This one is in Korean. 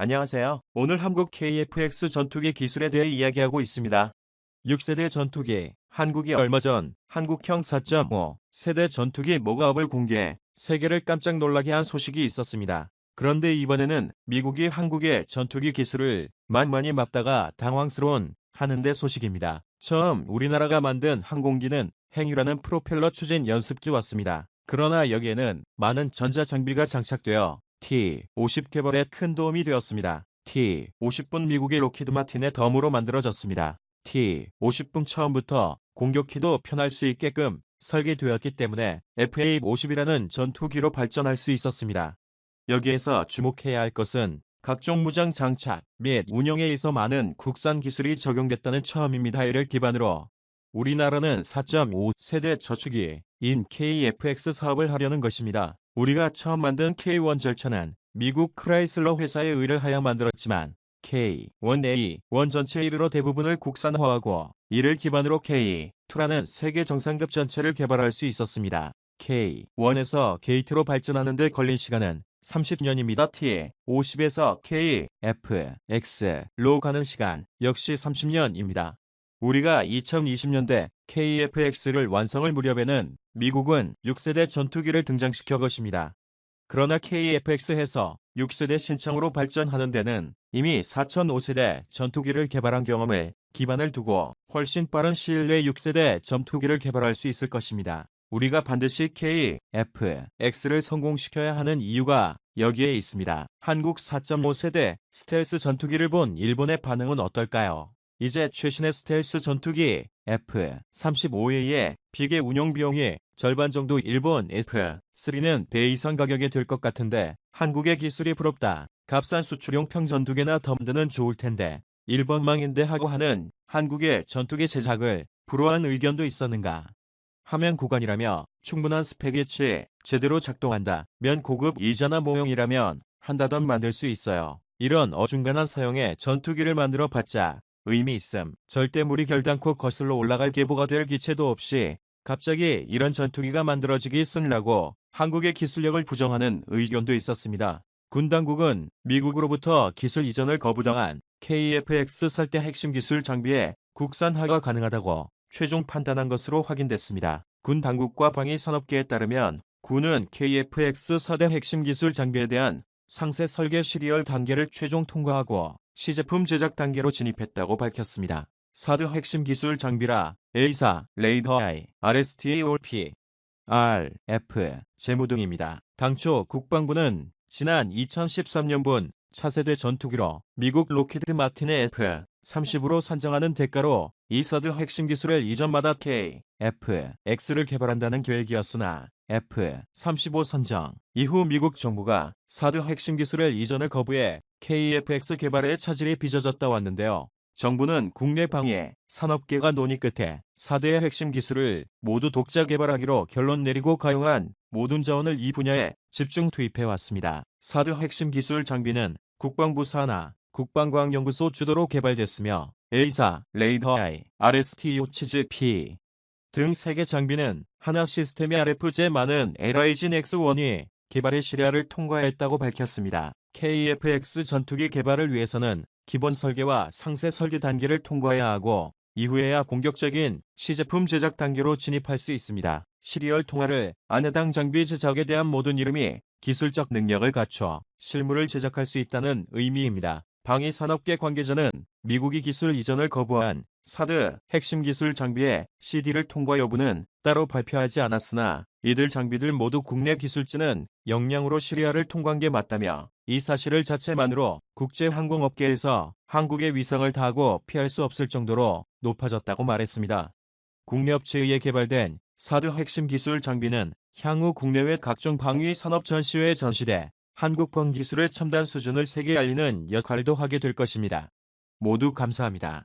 안녕하세요. 오늘 한국 KF-X 전투기 기술에 대해 이야기하고 있습니다. 6세대 전투기, 한국이 얼마 전 한국형 4.5 세대 전투기 모가업을 공개해 세계를 깜짝 놀라게 한 소식이 있었습니다. 그런데 이번에는 미국이 한국의 전투기 기술을 만만히 맞다가 당황스러운 하는데 소식입니다. 처음 우리나라가 만든 항공기는 행유라는 프로펠러 추진 연습기 왔습니다. 그러나 여기에는 많은 전자장비가 장착되어 T-50 개발에 큰 도움이 되었습니다. T-50분 미국의 로키드 마틴의 덤으로 만들어졌습니다. T-50분 처음부터 공격기도 편할 수 있게끔 설계되었기 때문에 FA-50이라는 전투기로 발전할 수 있었습니다. 여기에서 주목해야 할 것은 각종 무장 장착 및 운영에 있어 많은 국산 기술이 적용됐다는 처음입니다. 이를 기반으로 우리나라는 4.5 세대 저축기 인 KFX 사업을 하려는 것입니다. 우리가 처음 만든 K1 절차는 미국 크라이슬러 회사에 의뢰하여 만들었지만 K1A, 원 전체 이르러 대부분을 국산화하고 이를 기반으로 K2라는 세계 정상급 전체를 개발할 수 있었습니다. K1에서 K2로 발전하는 데 걸린 시간은 30년입니다. T 50에서 K, F, X로 가는 시간 역시 30년입니다. 우리가 2020년대 KFX를 완성할 무렵에는 미국은 6세대 전투기를 등장시켜 것입니다. 그러나 KFX에서 6세대 신청으로 발전하는 데는 이미 4005세대 전투기를 개발한 경험을 기반을 두고 훨씬 빠른 시일 내에 6세대 전투기를 개발할 수 있을 것입니다. 우리가 반드시 KF-X를 성공시켜야 하는 이유가 여기에 있습니다. 한국 4.5세대 스텔스 전투기를 본 일본의 반응은 어떨까요? 이제 최신의 스텔스 전투기 F-35A의 비계 운용 비용이 절반 정도 일본 F-3는 배 이상 가격이 될 것 같은데 한국의 기술이 부럽다. 값싼 수출용 평전투기나 덤드는 좋을 텐데 일본 망인데 하고 하는 한국의 전투기 제작을 불허한 의견도 있었는가. 화면 구간이라며 충분한 스펙이 채 제대로 작동한다. 면 고급 이자나 모형이라면 한다던 만들 수 있어요. 이런 어중간한 사용에 전투기를 만들어 봤자 의미 있음. 절대 물이 결단코 거슬러 올라갈 계보가 될 기체도 없이 갑자기 이런 전투기가 만들어지기 쓴라고 한국의 기술력을 부정하는 의견도 있었습니다. 군 당국은 미국으로부터 기술 이전을 거부당한 KF-X 설대 핵심 기술 장비에 국산화가 가능하다고 최종 판단한 것으로 확인됐습니다. 군 당국과 방위 산업계에 따르면 군은 KF-X 서대 핵심 기술 장비에 대한 상세 설계 시리얼 단계를 최종 통과하고 시제품 제작 단계로 진입했다고 밝혔습니다. 사드 핵심 기술 장비라 A사, 레이더 I, RSTA 올P, R, F, 재무 등입니다. 당초 국방부는 지난 2013년분 차세대 전투기로 미국 로키드 마틴의 F, 30으로 산정하는 대가로 이 사드 핵심 기술을 이전마다 K, F, X를 개발한다는 계획이었으나 F, 35 선정 이후 미국 정부가 사드 핵심 기술을 이전을 거부해 KFX 개발에 차질이 빚어졌다 왔는데요. 정부는 국내 방해, 산업계가 논의 끝에 4대의 핵심 기술을 모두 독자 개발하기로 결론 내리고 가용한 모든 자원을 이 분야에 집중 투입해 왔습니다. 4대 핵심 기술 장비는 국방부 산하 국방과학연구소 주도로 개발됐으며 A사, 레이더 I, RSTO 치즈 P 등 3개 장비는 하나 시스템의 RF제 많은 LIG X1이 개발의 시리아를 통과했다고 밝혔습니다. KF-X 전투기 개발을 위해서는 기본 설계와 상세 설계 단계를 통과해야 하고 이후에야 공격적인 시제품 제작 단계로 진입할 수 있습니다. 시리얼 통화를 안해당 장비 제작에 대한 모든 이름이 기술적 능력을 갖춰 실물을 제작할 수 있다는 의미입니다. 방위산업계 관계자는 미국이 기술 이전을 거부한 사드 핵심 기술 장비의 CD를 통과 여부는 따로 발표하지 않았으나 이들 장비들 모두 국내 기술진은 역량으로 시리아를 통과한 게 맞다며 이 사실을 자체만으로 국제항공업계에서 한국의 위상을 다하고 피할 수 없을 정도로 높아졌다고 말했습니다. 국내 업체에 의해 개발된 사드 핵심 기술 장비는 향후 국내외 각종 방위 산업 전시회에 전시돼 한국권 기술의 첨단 수준을 세계에 알리는 역할도 하게 될 것입니다. 모두 감사합니다.